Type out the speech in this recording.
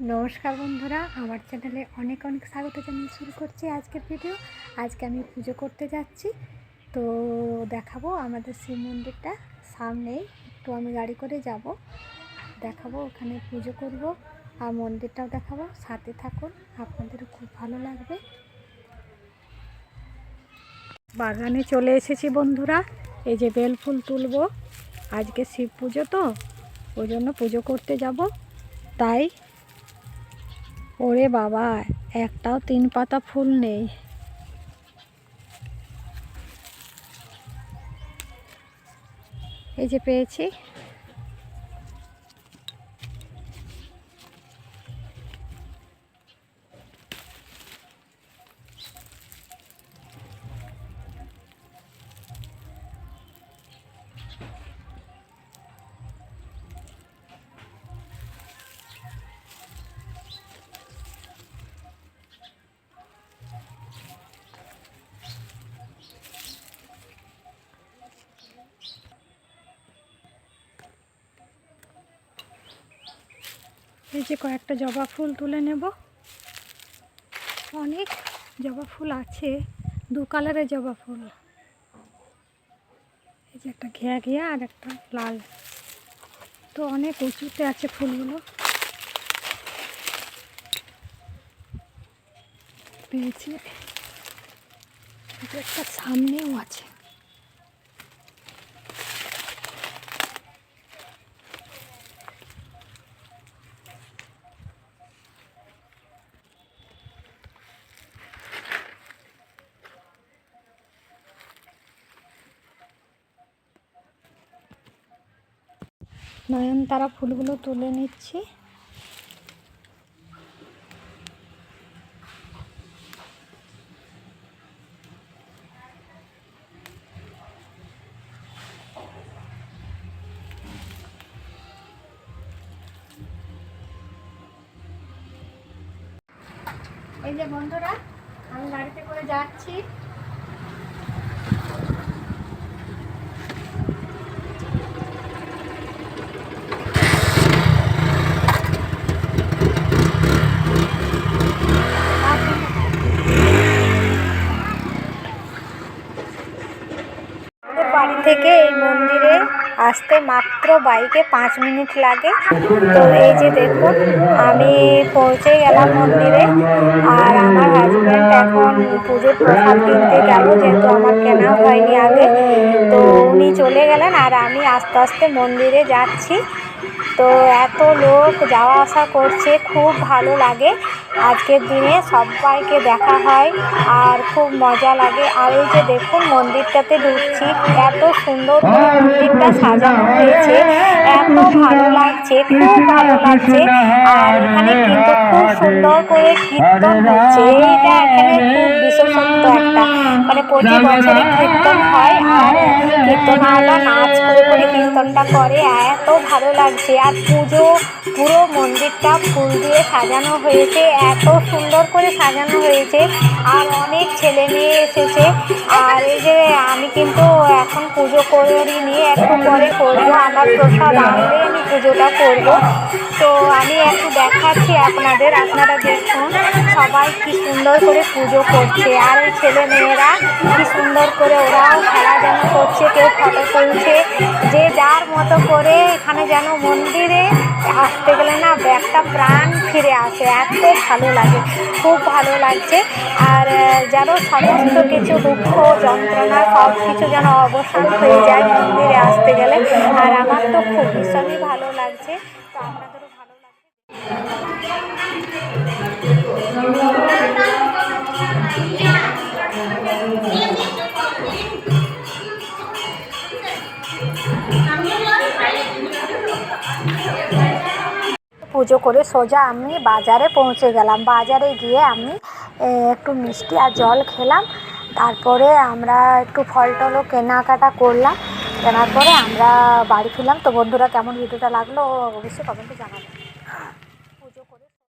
নমস্কার বন্ধুরা, আমার চ্যানেলে অনেক অনেক স্বাগত জানিয়ে শুরু করছি আজকের ভিডিও। আজকে আমি পুজো করতে যাচ্ছি। তো দেখাবো আমাদের শিব মন্দিরটা সামনেই। একটু আমি গাড়ি করে যাব। দেখাবো, ওখানে পুজো করব। আর মন্দিরটাও দেখাবো। সাথে থাকুন আপনাদেরও খুব ভালো লাগবে। বাগানে চলে এসেছি বন্ধুরা। এই যে বেল ফুল তুলবো। আজকে শিব পুজো তো, ওই জন্য পুজো করতে যাব। তাই ওরে বাবা একটাও তিন পাতা ফুল নেই। এই যে পেয়েছি। এই যে কয়েকটা জবা ফুল তুলে নেব। অনেক জবা ফুল আছে, দু কালারের জবা ফুল। এই যে একটা ঘেয়া ঘেয়া আর একটা লাল। তো অনেক উঁচুতে আছে ফুলগুলো। পেয়েছি। একটা সামনেও আছে। নয়নতারা ফুলগুলো তুলে নিচ্ছি। এই যে বন্ধুরা আমি গাড়িতে করে যাচ্ছি আমাদের বাড়ি থেকে এই মন্দিরে আসতে মাত্র বাইকে পাঁচ মিনিট লাগে। তো এই যে দেখুন, আমি পৌঁছে গেলাম মন্দিরে, আর আমার হাজব্যান্ড এখন পুজোর প্রসাদ কিনতে গেল, যেহেতু আমার কেনা হয়নি আগে। তো উনি চলে গেলেন, আর আমি আস্তে আস্তে মন্দিরে যাচ্ছি। তো এত লোক যাওয়া আসা করছে, খুব ভালো লাগে। আজকের দিনে সবাইকে দেখা হয় আর খুব মজা লাগে। আর এই যে দেখুন মন্দিরটাতে ঢুকছি, এত সুন্দর মন্দিরটা সাজানো হয়েছে, এত ভালো লাগছে, খুব ভালো লাগছে। আর এখানে কিন্তু খুব সুন্দর করে কীর্তন হচ্ছে। এইটা এখানে খুব বিশেষত্ব একটা। মানে প্রতি বছরে কীর্তন হয় আর কীর্তনওয়ালা নাচ করে করে কীর্তনটা করে। এত ভালো লাগছে। আর পুজো, পুরো মন্দিরটা ফুল দিয়ে সাজানো হয়েছে। এত সুন্দর করে সাজানো হয়েছে। আর অনেক ছেলে মেয়ে এসেছে। আর এই যে আমি কিন্তু এখন পুজো করিনি একটু পরে করব। আমার প্রসাদ আনলে আমি পুজোটা করব। তো আমি একটু দেখাচ্ছি আপনাদের, আপনারা দেখুন সবাই কি সুন্দর করে পুজো করছে। আর এই ছেলে মেয়েরা কি সুন্দর করে ওরাও করছে কেউ ফটো তুলছে, যে যার মতো করে এখানে যেন মন্দিরে আসতে গেলে না একটা প্রাণ ফিরে আসে, এত ভালো লাগে, খুব ভালো লাগছে। আর যেন সমস্ত কিছু দুঃখ, যন্ত্রণা, সব কিছু যেন অবসান হয়ে যায় মন্দিরে আসতে গেলে। আর আমার তো খুব ভীষণই ভালো লাগছে, তো আপনাদেরও ভালো লাগবে পুজো করে সোজা আমি বাজারে পৌঁছে গেলাম। বাজারে গিয়ে আমি একটু মিষ্টি আর জল খেলাম। তারপরে আমরা একটু ফল টলও কেনাকাটা করলাম। কেনার পরে আমরা বাড়ি ফিরলাম। তো বন্ধুরা, কেমন ভিডিওটা লাগল অবশ্যই কমেন্টে জানাবেন